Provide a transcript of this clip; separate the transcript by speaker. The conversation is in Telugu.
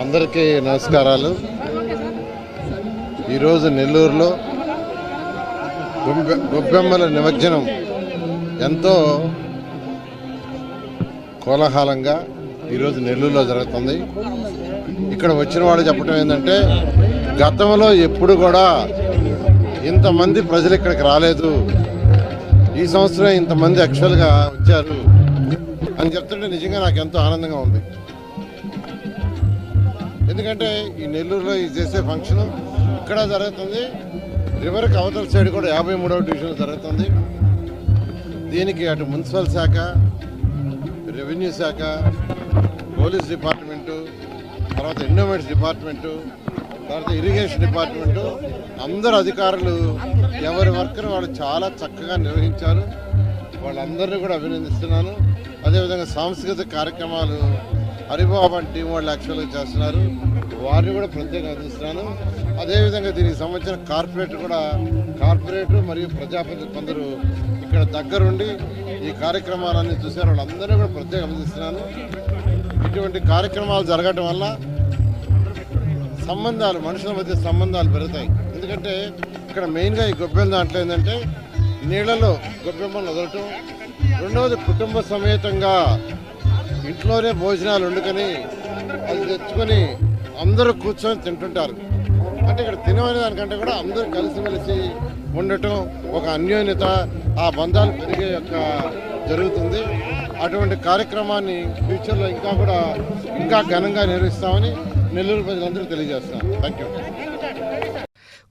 Speaker 1: అందరికీ నమస్కారాలు. ఈరోజు నెల్లూరులో గొబ్బె గొబ్బెమ్మల నిమజ్జనం ఎంతో కోలాహలంగా ఈరోజు నెల్లూరులో జరుగుతుంది. ఇక్కడ వచ్చిన వాళ్ళు చెప్పడం ఏంటంటే గతంలో ఎప్పుడు కూడా ఇంతమంది ప్రజలు ఇక్కడికి రాలేదు. ఈ సంవత్సరం ఇంతమంది యాక్చువల్గా వచ్చారు అని చెప్తుంటే నిజంగా నాకు ఎంతో ఆనందంగా ఉంది. ఎందుకంటే ఈ నెల్లూరులో ఇది చేసే ఫంక్షన్ ఇక్కడ జరుగుతుంది. రివర్కి అవతల సైడ్ కూడా యాభై మూడవ డివిజన్ జరుగుతుంది. దీనికి అటు మున్సిపల్ శాఖ రెవెన్యూ శాఖ పోలీస్ డిపార్ట్మెంటు తర్వాత ఎండోమెంట్స్ డిపార్ట్మెంటు తర్వాత ఇరిగేషన్ డిపార్ట్మెంటు అందరు అధికారులు ఎవరి వర్క్ను వాళ్ళు చాలా చక్కగా నిర్వహించారు. వాళ్ళందరినీ కూడా అభినందిస్తున్నాను. అదేవిధంగా సాంస్కృతిక కార్యక్రమాలు హరిబాబు అని టీం వాళ్ళు యాక్చువల్గా చేస్తున్నారు. వారిని కూడా ప్రత్యేకంగా అందిస్తున్నాను. అదేవిధంగా దీనికి సంబంధించిన కార్పొరేట్ కూడా కార్పొరేట్ మరియు ప్రజాప్రతినిధులు కొందరు ఇక్కడ దగ్గరుండి ఈ కార్యక్రమాలన్నీ చూసారు వాళ్ళందరినీ కూడా ప్రత్యేకంగా అందిస్తున్నాను. ఇటువంటి కార్యక్రమాలు జరగటం వల్ల సంబంధాలు మనుషుల మధ్య సంబంధాలు పెరుగుతాయి. ఎందుకంటే ఇక్కడ మెయిన్గా ఈ గొబ్బెల దాంట్లో ఏంటంటే నీళ్ళలో గొబ్బెమ్మలు వదలటం రెండవది కుటుంబ సమేతంగా ఇంట్లోనే భోజనాలు వండుకొని అది తెచ్చుకొని అందరూ కూర్చొని తింటుంటారు. అంటే ఇక్కడ తినమనే దానికంటే కూడా అందరూ కలిసిమెలిసి ఉండటం ఒక అన్యోన్యత ఆ బంధాలు పెరిగే యొక్క జరుగుతుంది. అటువంటి కార్యక్రమాన్ని ఫ్యూచర్లో ఇంకా కూడా ఇంకా ఘనంగా నిర్వహిస్తామని నెల్లూరు ప్రజలందరూ తెలియజేస్తున్నాను థ్యాంక్ యూ